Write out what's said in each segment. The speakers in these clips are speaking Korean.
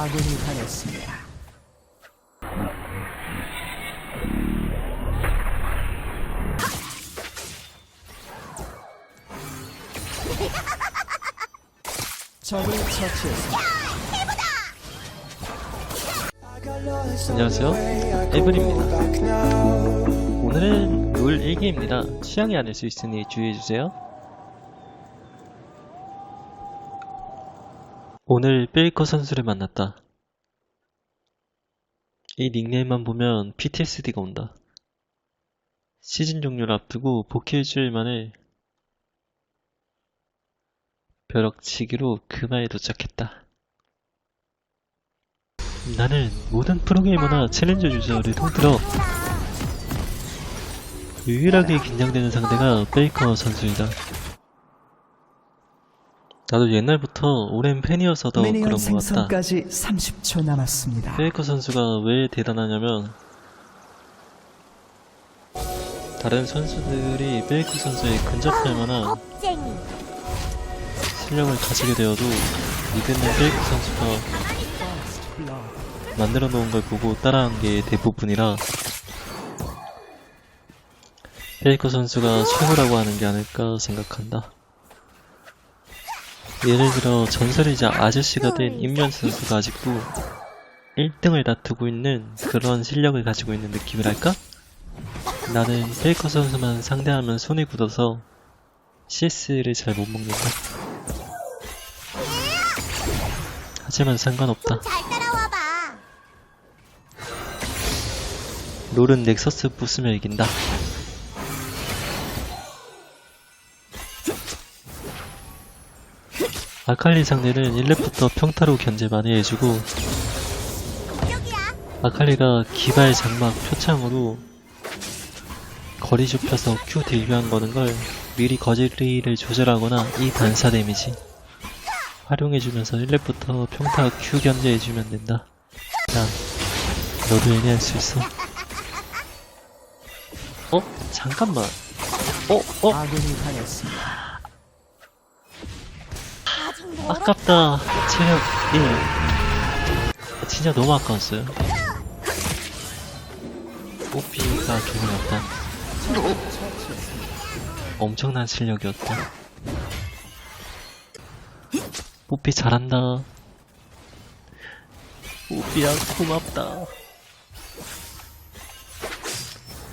아군이 당했습니다. 적을 처치했습니다. 안녕하세요. 에블입니다. 오늘은 롤 1기입니다. 취향이 아닐 수 있으니 주의해주세요. 오늘 베이커 선수를 만났다. 이 닉네임만 보면 PTSD가 온다. 시즌 종료를 앞두고 복귀 일주일 만에 벼락치기로 금화에 도착했다. 나는 모든 프로게이머나 챌린저 유저를 통틀어 유일하게 긴장되는 상대가 베이커 선수이다. 나도 옛날부터 오랜 팬이어서 더 미니언 그런 것 같다. 생성까지 30초 남았습니다. 페이커 선수가 왜 대단하냐면 다른 선수들이 페이커 선수에 근접할 만한 겁쟁이 실력을 가지게 되어도 이드는 페이커 선수가 만들어 놓은 걸 보고 따라한 게 대부분이라 페이커 선수가 최고라고 하는 게 아닐까 생각한다. 예를 들어 전설이자 아저씨가 된 임현 선수가 아직도 1등을 다투고 있는 그런 실력을 가지고 있는 느낌이랄까? 나는 페이커 선수만 상대하면 손이 굳어서 CS를 잘 못 먹는다. 하지만 상관없다. 롤은 넥서스 부수면 이긴다. 아칼리 상대는 1렙부터 평타로 견제 많이 해주고 아칼리가 기발 장막 표창으로 거리 좁혀서 Q 딜교한 거는 걸 미리 거리를 조절하거나 이 반사 데미지 활용해주면서 1렙부터 평타 Q 견제해주면 된다. 자, 너도 얘기할 수 있어. 어? 잠깐만. 어? 어? 아군이 당했습니다. 아깝다. 체력 1. 진짜 너무 아까웠어요. 뽀삐가 기분이 없다. 엄청난 실력이었다. 뽀삐 잘한다. 뽀삐야 고맙다.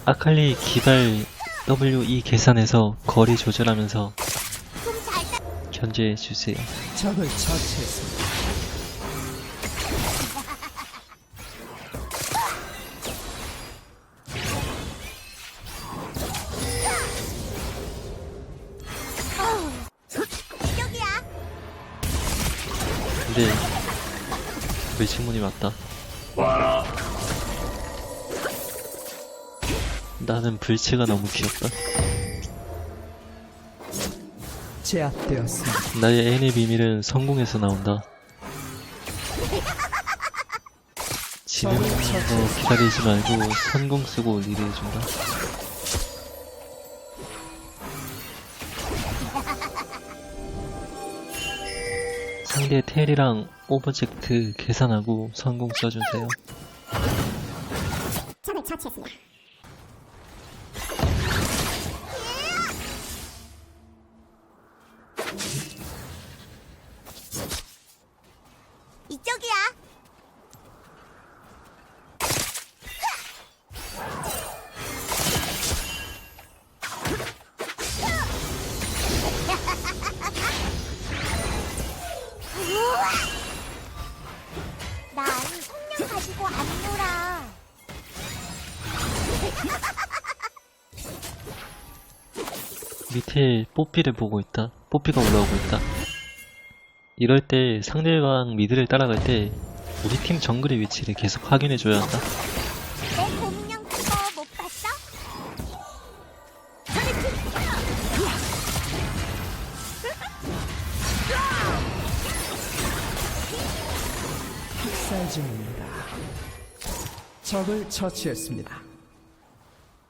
아칼리 기발 WE 계산해서 거리 조절하면서 견제해 주세요. 적을 처치했습니다. 여기야 근데 왜 질문이 맞다. 나는 불치가 너무 귀엽다. 제압되었습니다. 나의 애인의 비밀은 성공해서 나온다. 지는 거 기다리지 말고 성공 쓰고 리드해준다. 상대 텔이랑 오브젝트 계산하고 성공 써주세요. 적을 처치했습니다 밑에 뽀삐를 보고 있다. 뽀삐가 올라오고 있다. 이럴 때 상대방 미드를 따라갈 때 우리 팀 정글의 위치를 계속 확인해줘야 한다. 내 공룡 그거 못 봤어? 학살 중입니다. 적을 처치했습니다.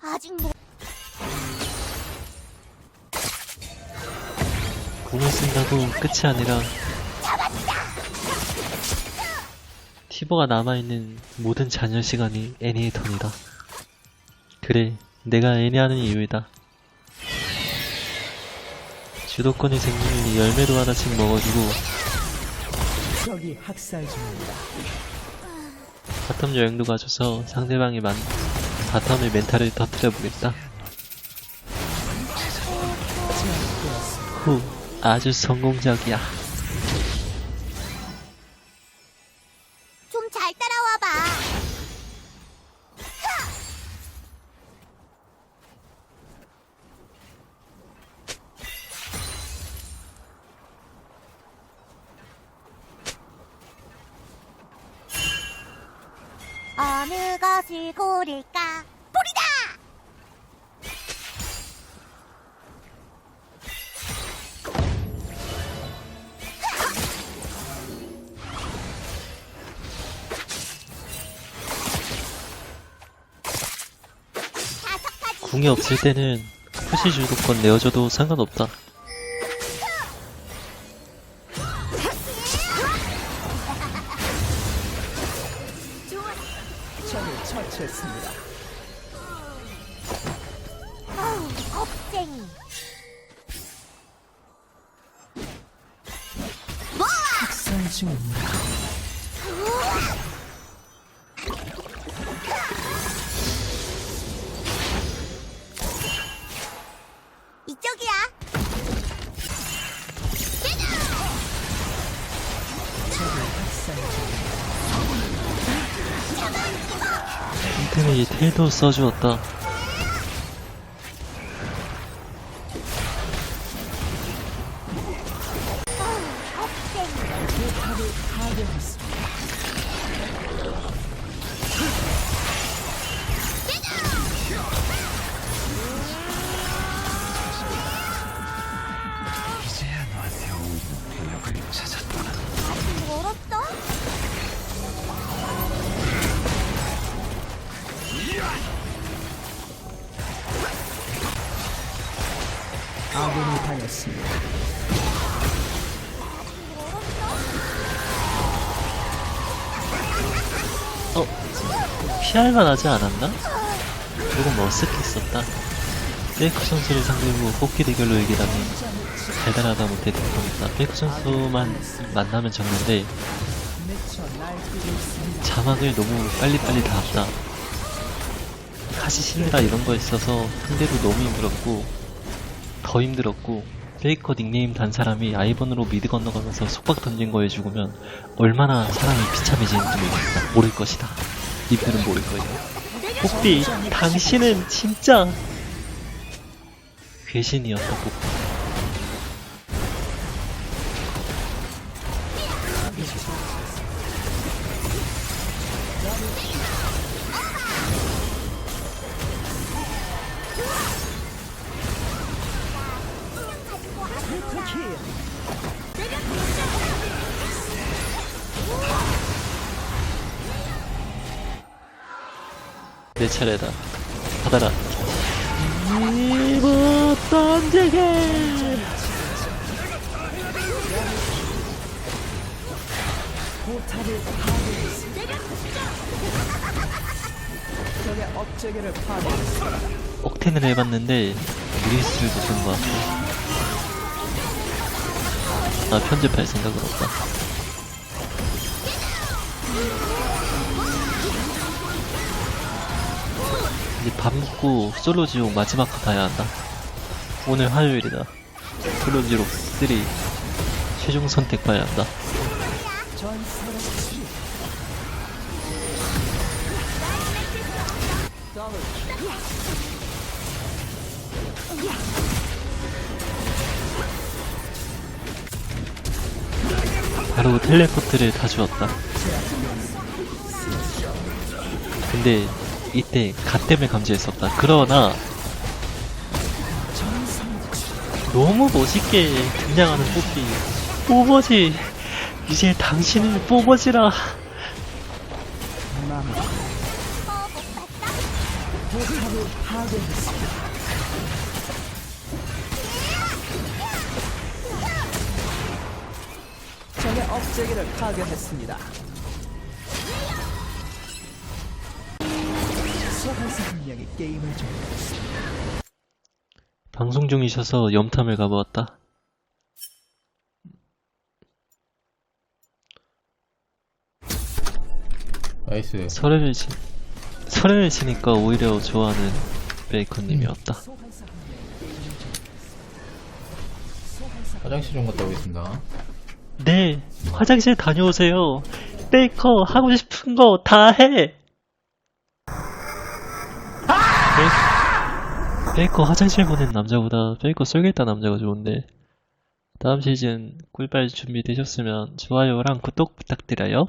아직 뭐 공을 쓴다고 끝이 아니라 15가 남아있는 모든 잔여 시간이 애니의 턴이다. 그래, 내가 애니하는 이유이다. 주도권이 생기니 열매도 하나씩 먹어주고 적이 학살 중입니다. 바텀 여행도 가줘서 상대방이 만 바텀의 멘탈을 터뜨려 보겠다. 후, 아주 성공적이야. 좀 잘 따라와 봐. 어느 것을 고를까? 궁이 없을 때는 푸시 주도권 내어줘도 상관없다. 처치했습니다. 어우, 겁쟁이. 중입니다. 틈이 텔도 써주었다. 아군이 당했습니다. 어? 피할만 하지 않았나? 조금 머쓱했었다. 페이크 선수를 상대로 뽑기 대결로 이기다니 달달하다 못해 득합니다. 페이크 선수만 만나면 있습니다. 자막을 너무 빨리빨리 닿았다. 카시신이라 이런 거 있어서 상대도 너무 힘들었고 더 힘들었고 페이커 닉네임 단 사람이 아이번으로 미드 건너가면서 속박 던진 거에 죽으면 얼마나 사람이 비참해지는지 모르겠다. 모를 것이다. 이들은 모를 거예요. 복비, 당신은 진짜 괴신이었다, 복비. 내 차례다. 받아라. 이부 던지게! 포탑을 파괴했습니다. 적의 업체계를 파괴했습니다. 억텐을 해봤는데 무리수를 못한 것 같아. 나 편집할 생각은 없다. 이제 밥 먹고 솔로 지옥 마지막 거 봐야 한다. 오늘 화요일이다. 솔로 지옥 3 최종 선택 봐야 한다. 바로 텔레포트를 다 주었다. 근데 이때 갓 때문에 감지했었다. 그러나. 너무 멋있게 등장하는 뽑기. 뽀버지. 이제 당신은 뽀버지라. 적의 억제기를 파괴했습니다. 게임을 방송 중이셔서 염탐을 가보았다. 나이스. 설레를 지 설레를 지니까 오히려 좋아하는 베이컨님이었다. 화장실 좀 갔다 오겠습니다. 네, 화장실 다녀오세요. 베이커 하고 싶은 거 다 해. 베이, 베이커 화장실 보낸 남자보다 베이커 쏠겠다 남자가 좋은데. 다음 시즌 꿀빨 준비되셨으면 좋아요랑 구독 부탁드려요.